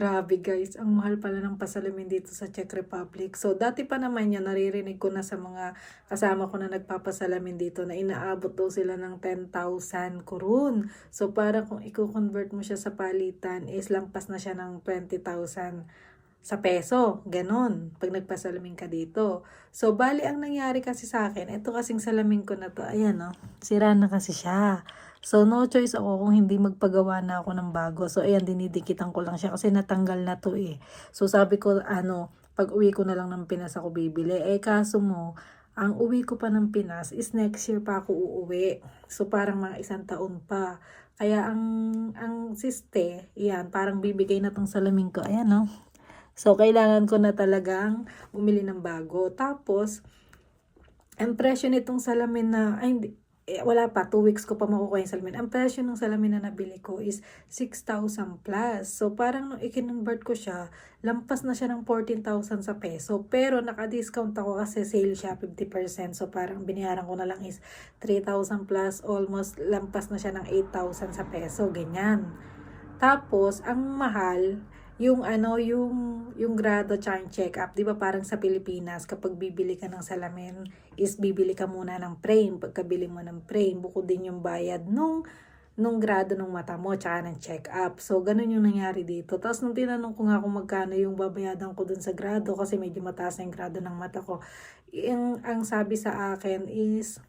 Grabe guys, ang mahal pala ng pasalamin dito sa Czech Republic. So dati pa naman yan, naririnig ko na sa mga kasama ko na nagpapasalamin dito na inaabot daw sila ng 10,000 kurun. So para kung i-convert mo siya sa palitan is lampas na siya ng 20,000 sa peso. Ganon. Pag nagpasalamin ka dito. So, bali ang nangyari kasi sa akin, ito kasing salamin ko na to, ayan no, sira na kasi siya. So, no choice ako kung hindi magpagawa na ako ng bago. So, ayan, dinidikitan ko lang siya kasi natanggal na to eh. So, sabi ko, ano, pag uwi ko na lang ng Pinas ako bibili. Eh, kaso mo, ang uwi ko pa ng Pinas is next year pa ako uuwi. So, parang mga isang taon pa. Kaya, ang, ang siste, yan, parang bibigay na tong salamin ko. Ayan, no? So, kailangan ko na talagang bumili ng bago. Tapos, ang presyo nitong salamin na, ay eh, wala pa, 2 weeks ko pa makukuha yung salamin. Ang presyo ng salamin na nabili ko is 6,000 plus. So, parang nung i-convert ko siya, lampas na siya ng 14,000 sa peso. Pero, naka-discount ako kasi sale siya 50%. So, parang binayaran ko na lang is 3,000 plus, almost lampas na siya ng 8,000 sa peso. Ganyan. Tapos, ang mahal, yung ano, yung, yung grado tsaka yung check-up, di ba parang sa Pilipinas, kapag bibili ka ng salamin, is bibili ka muna ng frame. Pagkabili mo ng frame, bukod din yung bayad nung, nung grado ng mata mo, tsaka ng check-up. So, ganun yung nangyari dito. Tapos, nung tinanong ko nga kung magkano yung babayadan ko dun sa grado, kasi medyo mataas na yung grado ng mata ko, yung, ang sabi sa akin is,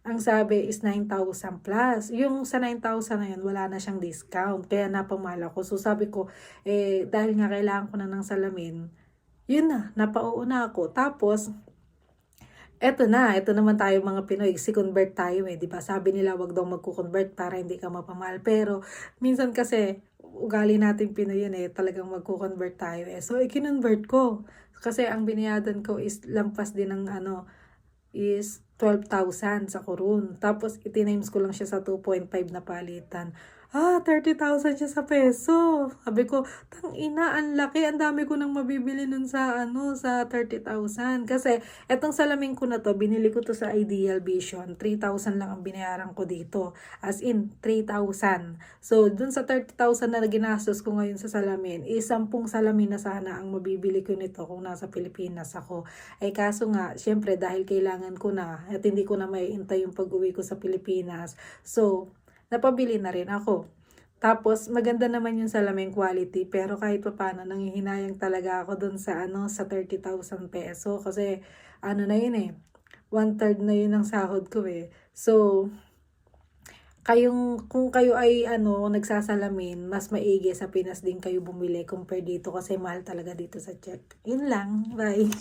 ang sabi is 9,000 plus. Yung sa 9,000 na yun, wala na siyang discount. Kaya napamahal ako. So sabi ko, eh, dahil nga kailangan ko na ng salamin, yun na, napauuna ako. Tapos, eto na, eto naman tayo mga Pinoy, si convert tayo eh, di ba? Sabi nila wag daw magko-convert para hindi ka mapamahal. Pero, minsan kasi, ugali natin Pinoy yun eh, talagang magko-convert tayo eh. So, i-convert ko. Kasi ang binayadan ko is lampas din ng ano, is 12,000 sa kurun. Tapos, itinames ko lang siya sa 2.5 na palitan. Ah, 30,000 siya sa peso. Sabi ko, tang ina, ang laki. Ang dami ko nang mabibili nun sa, ano, sa 30,000. Kasi, etong salamin ko na to, binili ko to sa Ideal Vision. 3,000 lang ang binayaran ko dito. As in, 3,000. So, dun sa 30,000 na ginastos ko ngayon sa salamin, is 10 salamin na sana ang mabibili ko nito kung nasa Pilipinas ako. Ay kaso nga, syempre dahil kailangan ko na at hindi ko na maiintay yung pag-uwi ko sa Pilipinas. So, napabili na rin ako. Tapos, maganda naman yung salamin quality, pero kahit pa paano, nangihinayang talaga ako dun sa, ano, sa 30,000 peso. Kasi, ano na yun eh, one third na yun ang sahod ko eh. So, kayong, kung kayo ay, ano, nagsasalamin, mas maigi sa Pinas din kayo bumili compare dito kasi mahal talaga dito sa Czech. Yun lang. Bye.